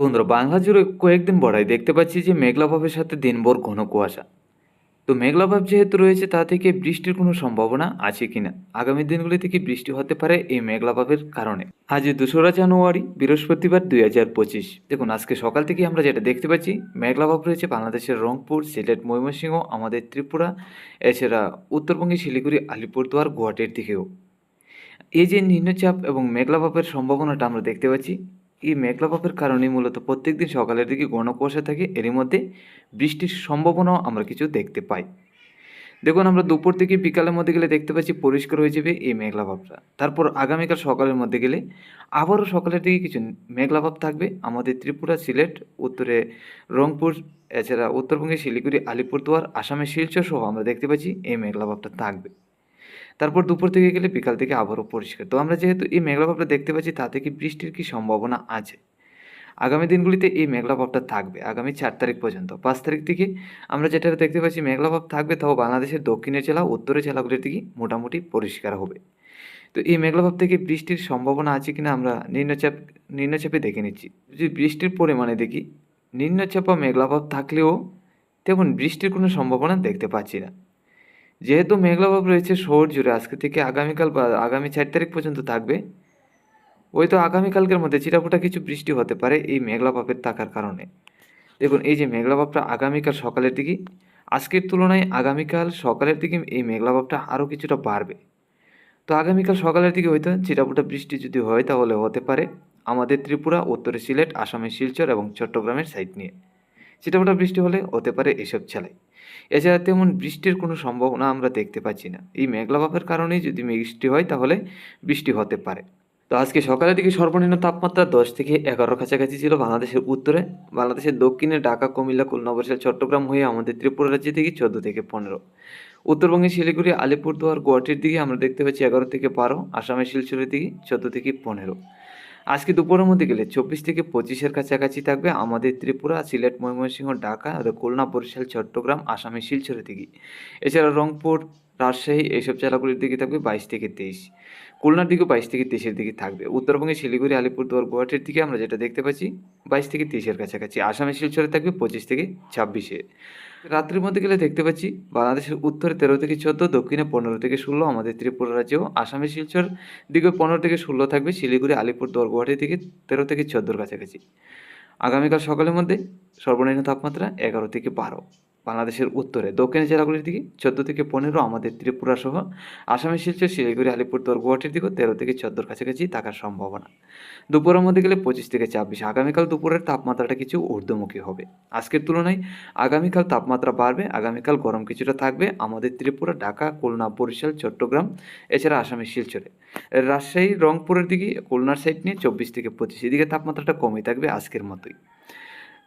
বন্ধুরা বাংলা জুড়ে কয়েকদিন বড়াই, দেখতে পাচ্ছি যে মেঘলা ভাবের সাথে দিনভর ঘন কুয়াশা। তো মেঘলা ভাব যেহেতু রয়েছে, তা থেকে বৃষ্টির কোনো সম্ভাবনা আছে কিনা? আগামী দিনগুলিতে কি বৃষ্টি হতে পারে এই মেঘলা ভাবের কারণে। আজ দোসরা জানুয়ারি, বৃহস্পতিবার দুই হাজার পঁচিশ। দেখুন, আজকে সকাল থেকে আমরা যেটা দেখতে পাচ্ছি, মেঘলা ভাব রয়েছে বাংলাদেশের রংপুর, সিলেট, ময়মনসিংহ, আমাদের ত্রিপুরা, এছাড়া উত্তরবঙ্গে শিলিগুড়ি, আলিপুরদুয়ার, গুয়াহাটির দিকেও। এই যে নিম্নচাপ এবং মেঘলা ভাবের সম্ভাবনাটা আমরা দেখতে পাচ্ছি এই মেঘলা ভাবের কারণে মূলত প্রত্যেকদিন সকালের দিকে ঘন কুয়াশা থাকে। এরই মধ্যে বৃষ্টির সম্ভাবনাও আমরা কিছু দেখতে পাই। দেখুন, আমরা দুপুর থেকে বিকালের মধ্যে গেলে দেখতে পাচ্ছি পরিষ্কার হয়ে যাবে এই মেঘলাভাবটা। তারপর আগামীকাল সকালের মধ্যে গেলে আবারও সকালের দিকে কিছু মেঘলা ভাব থাকবে। আমাদের ত্রিপুরা সিলেট, উত্তরে রংপুর, এছাড়া উত্তরবঙ্গে শিলিগুড়ি, আলিপুরদুয়ার, আসামের শিলচর সহ আমরা দেখতে পাচ্ছি এই মেঘলাভাবটা থাকবে। তারপর দুপুর থেকে গেলে বিকাল থেকে আবারও পরিষ্কার। তো আমরা যেহেতু এই মেঘলা ভাবটা দেখতে পাচ্ছি তা থেকে বৃষ্টির কি সম্ভাবনা আছে? আগামী দিনগুলিতে এই মেঘলা ভাবটা থাকবে, আগামী চার তারিখ পর্যন্ত। পাঁচ তারিখ থেকে আমরা যেটা দেখতে পাচ্ছি, মেঘলা ভাব থাকবে, তাও বাংলাদেশের দক্ষিণের জেলা, উত্তরের জেলাগুলির দিকে মোটামুটি পরিষ্কার হবে। তো এই মেঘলা ভাব থেকে বৃষ্টির সম্ভাবনা আছে কিনা আমরা নিম্নচাপ, নিম্নচাপে দেখে নিচ্ছি। যদি বৃষ্টির পরিমাণে দেখি, নিম্নচাপ বা মেঘলা ভাব থাকলেও তেমন বৃষ্টির কোনো সম্ভাবনা দেখতে পাচ্ছি না। যেহেতু মেঘলা ভাব রয়েছে শহর জুড়ে, আজকে থেকে আগামীকাল বা আগামী চার তারিখ পর্যন্ত থাকবে। ওই তো আগামীকালকের মধ্যে চিটাফোটা কিছু বৃষ্টি হতে পারে এই মেঘলা ভাবের থাকার কারণে। দেখুন, এই যে মেঘলা ভাবটা আগামীকাল সকালের দিকে, আজকের তুলনায় আগামীকাল সকালের দিকে এই মেঘলা ভাবটা আরও কিছুটা বাড়বে। তো আগামীকাল সকালের দিকে হয়তো চিটাফোটা বৃষ্টি যদি হয় তাহলে হতে পারে আমাদের ত্রিপুরা, উত্তরে সিলেট, আসামের শিলচর এবং চট্টগ্রামের সাইড নিয়ে। চিটাফোটা বৃষ্টি হলে হতে পারে এসব ছেলাই এছাড়া তেমন বৃষ্টির কোনো সম্ভাবনা আমরা দেখতে পাচ্ছি না। এই মেঘলা ভাবের কারণেই যদি বৃষ্টি হয়, তাহলে বৃষ্টি হতে পারে। তো আজকে সকালের দিকে সর্বনিম্ন তাপমাত্রা দশ থেকে এগারো কাছাকাছি ছিল বাংলাদেশের উত্তরে। বাংলাদেশের দক্ষিণে ঢাকা, কুমিল্লা, খুলনা চট্টগ্রাম হয়ে আমাদের ত্রিপুরা রাজ্য থেকে চোদ্দ থেকে পনেরো। উত্তরবঙ্গে শিলিগুড়ি, আলিপুরদুয়ার, গুয়াহাটির দিকে আমরা দেখতে পাচ্ছি এগারো থেকে বারো। আসামের শিলচরের দিকে চোদ্দ থেকে পনেরো। আজকে দুপুরের মধ্যে গেলে চব্বিশ থেকে পঁচিশের কাছাকাছি থাকবে আমাদের ত্রিপুরা, সিলেট, ময়মনসিংহ, ঢাকা খুলনা, বরিশাল, চট্টগ্রাম, আসামের শিলচরের দিকে। এছাড়া রংপুর, রাজশাহী এইসব জেলাগুলির দিকে থাকবে বাইশ থেকে তেইশ। খুলনার দিকে বাইশ থেকে তেইশের দিকে থাকবে। উত্তরবঙ্গে শিলিগুড়ি, আলিপুরদুয়ার, গুয়াহাটির দিকে আমরা যেটা দেখতে পাচ্ছি, বাইশ থেকে তেইশের কাছাকাছি। আসামের শিলচরে থাকবে পঁচিশ থেকে ছাব্বিশে। রাত্রির মধ্যে গেলে দেখতে পাচ্ছি, বাংলাদেশের উত্তরে তেরো থেকে চোদ্দ, দক্ষিণে পনেরো থেকে ষোলো, আমাদের ত্রিপুরা রাজ্যেও আসামের শিলচর দিকে পনেরো থেকে ষোলো থাকবে, শিলিগুড়ি, আলিপুরদুয়ার গুয়াহাটির দিকে তেরো থেকে চোদ্দোর কাছাকাছি। আগামীকাল সকালের মধ্যে সর্বনিম্ন তাপমাত্রা এগারো থেকে বারো। বাংলাদেশের উত্তরে। দক্ষিণের জেলাগুলির দিকে চোদ্দ থেকে পনেরো, আমাদের ত্রিপুরা সহ আসামের শিলচর, শিলিগুড়ি, আলিপুরদুয়ার, গুয়াহাটির দিকে তেরো থেকে চোদ্দোর কাছাকাছি থাকার সম্ভাবনা। দুপুরের মধ্যে গেলে পঁচিশ থেকে ছাব্বিশ। আগামীকাল দুপুরের তাপমাত্রাটা কিছু ঊর্ধ্বমুখী হবে। আজকের তুলনায় আগামীকাল তাপমাত্রা বাড়বে, আগামীকাল গরম কিছুটা থাকবে। আমাদের ত্রিপুরা, ঢাকা, খুলনা, বরিশাল, চট্টগ্রাম, এছাড়া আসামের শিলচরে। রাজশাহী, রংপুরের দিকে খুলনার সাইড নিয়ে চব্বিশ থেকে পঁচিশ। এদিকে তাপমাত্রাটা কমে থাকবে আজকের মতোই।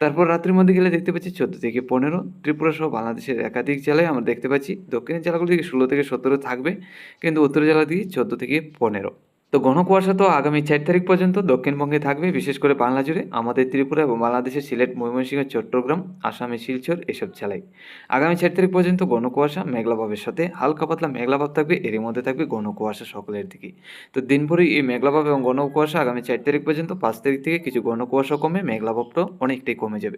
তারপর রাত্রির মধ্যে গেলে দেখতে পাচ্ছি চোদ্দ থেকে পনেরো। ত্রিপুরা সহ বাংলাদেশের একাধিক জেলায় আমরা দেখতে পাচ্ছি। দক্ষিণের জেলাগুলি থেকে ষোলো থেকে সতেরো থাকবে, কিন্তু উত্তর জেলা দিকে চোদ্দ থেকে পনেরো। তো ঘন কুয়াশা তো আগামী চার তারিখ পর্যন্ত দক্ষিণবঙ্গে থাকবে, বিশেষ করে বাংলা জুড়ে। আমাদের ত্রিপুরা এবং বাংলাদেশের সিলেট, ময়মনসিংহ, চট্টগ্রাম, আসামে শিলচর এসব জেলায়। আগামী চার তারিখ পর্যন্ত ঘন কুয়াশা মেঘলাভাবের সাথে হালকা পাতলা মেঘলাভাব থাকবে, এরই মধ্যে থাকবে ঘন কুয়াশা সকলের দিকে। তো দিনভরই এই মেঘলাভাব এবং ঘন কুয়াশা আগামী চার তারিখ পর্যন্ত পাঁচ তারিখ থেকে কিছু ঘন কুয়াশা কমে, মেঘলাভাবটাও অনেকটাই কমে যাবে।